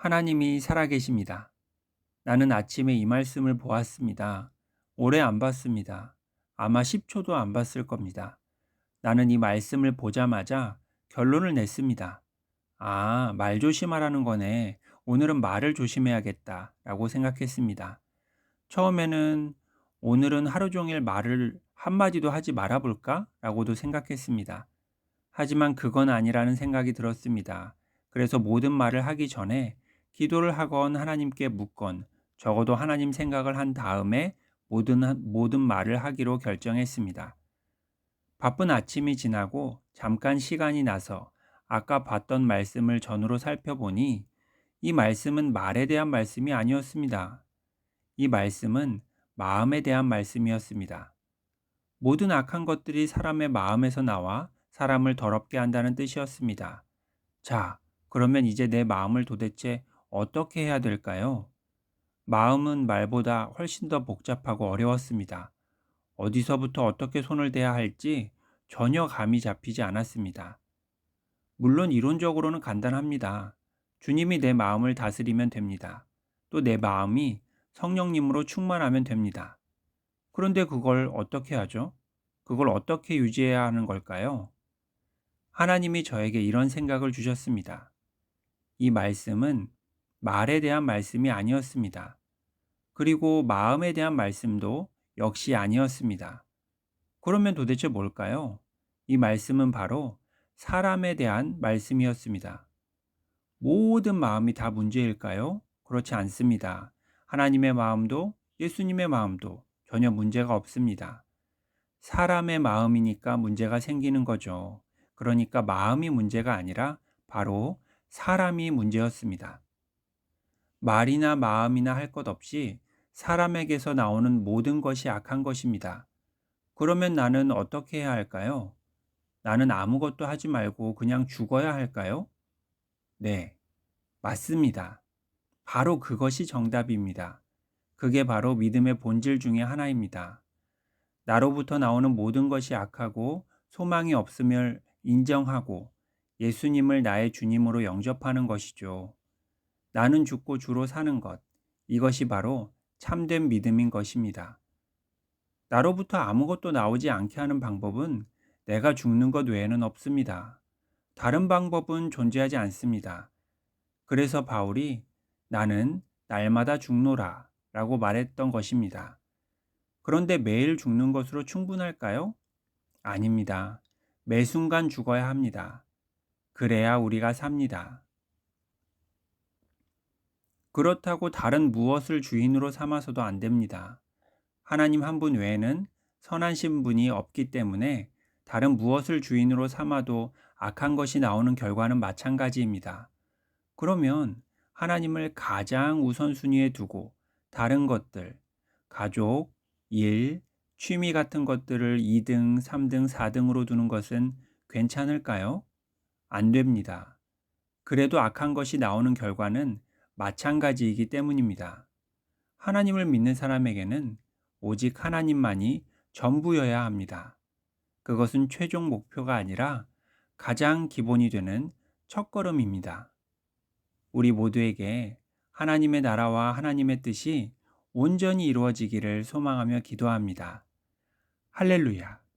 하나님이 살아계십니다. 나는 아침에 이 말씀을 보았습니다. 오래 안 봤습니다. 아마 10초도 안 봤을 겁니다. 나는 이 말씀을 보자마자 결론을 냈습니다. 아, 말 조심하라는 거네. 오늘은 말을 조심해야겠다. 라고 생각했습니다. 처음에는 오늘은 하루 종일 말을 한마디도 하지 말아볼까? 라고도 생각했습니다. 하지만 그건 아니라는 생각이 들었습니다. 그래서 모든 말을 하기 전에 기도를 하건 하나님께 묻건 적어도 하나님 생각을 한 다음에 모든, 모든 말을 하기로 결정했습니다. 바쁜 아침이 지나고 잠깐 시간이 나서 아까 봤던 말씀을 전으로 살펴보니 이 말씀은 말에 대한 말씀이 아니었습니다. 이 말씀은 마음에 대한 말씀이었습니다. 모든 악한 것들이 사람의 마음에서 나와 사람을 더럽게 한다는 뜻이었습니다. 자, 그러면 이제 내 마음을 도대체 어떻게 해야 될까요? 마음은 말보다 훨씬 더 복잡하고 어려웠습니다. 어디서부터 어떻게 손을 대야 할지 전혀 감이 잡히지 않았습니다. 물론 이론적으로는 간단합니다. 주님이 내 마음을 다스리면 됩니다. 또 내 마음이 성령님으로 충만하면 됩니다. 그런데 그걸 어떻게 하죠? 그걸 어떻게 유지해야 하는 걸까요? 하나님이 저에게 이런 생각을 주셨습니다. 이 말씀은 말에 대한 말씀이 아니었습니다. 그리고 마음에 대한 말씀도 역시 아니었습니다. 그러면 도대체 뭘까요? 이 말씀은 바로 사람에 대한 말씀이었습니다. 모든 마음이 다 문제일까요? 그렇지 않습니다. 하나님의 마음도 예수님의 마음도 전혀 문제가 없습니다. 사람의 마음이니까 문제가 생기는 거죠. 그러니까 마음이 문제가 아니라 바로 사람이 문제였습니다. 말이나 마음이나 할 것 없이 사람에게서 나오는 모든 것이 악한 것입니다. 그러면 나는 어떻게 해야 할까요? 나는 아무것도 하지 말고 그냥 죽어야 할까요? 네, 맞습니다. 바로 그것이 정답입니다. 그게 바로 믿음의 본질 중의 하나입니다. 나로부터 나오는 모든 것이 악하고 소망이 없음을 인정하고 예수님을 나의 주님으로 영접하는 것이죠. 나는 죽고 주로 사는 것. 이것이 바로 참된 믿음인 것입니다. 나로부터 아무것도 나오지 않게 하는 방법은 내가 죽는 것 외에는 없습니다. 다른 방법은 존재하지 않습니다. 그래서 바울이 나는 날마다 죽노라 라고 말했던 것입니다. 그런데 매일 죽는 것으로 충분할까요? 아닙니다. 매 순간 죽어야 합니다. 그래야 우리가 삽니다. 그렇다고 다른 무엇을 주인으로 삼아서도 안 됩니다. 하나님 한 분 외에는 선하신 분이 없기 때문에 다른 무엇을 주인으로 삼아도 악한 것이 나오는 결과는 마찬가지입니다. 그러면 하나님을 가장 우선순위에 두고 다른 것들, 가족, 일, 취미 같은 것들을 2등, 3등, 4등으로 두는 것은 괜찮을까요? 안 됩니다. 그래도 악한 것이 나오는 결과는 마찬가지이기 때문입니다. 하나님을 믿는 사람에게는 오직 하나님만이 전부여야 합니다. 그것은 최종 목표가 아니라 가장 기본이 되는 첫걸음입니다. 우리 모두에게 하나님의 나라와 하나님의 뜻이 온전히 이루어지기를 소망하며 기도합니다. 할렐루야.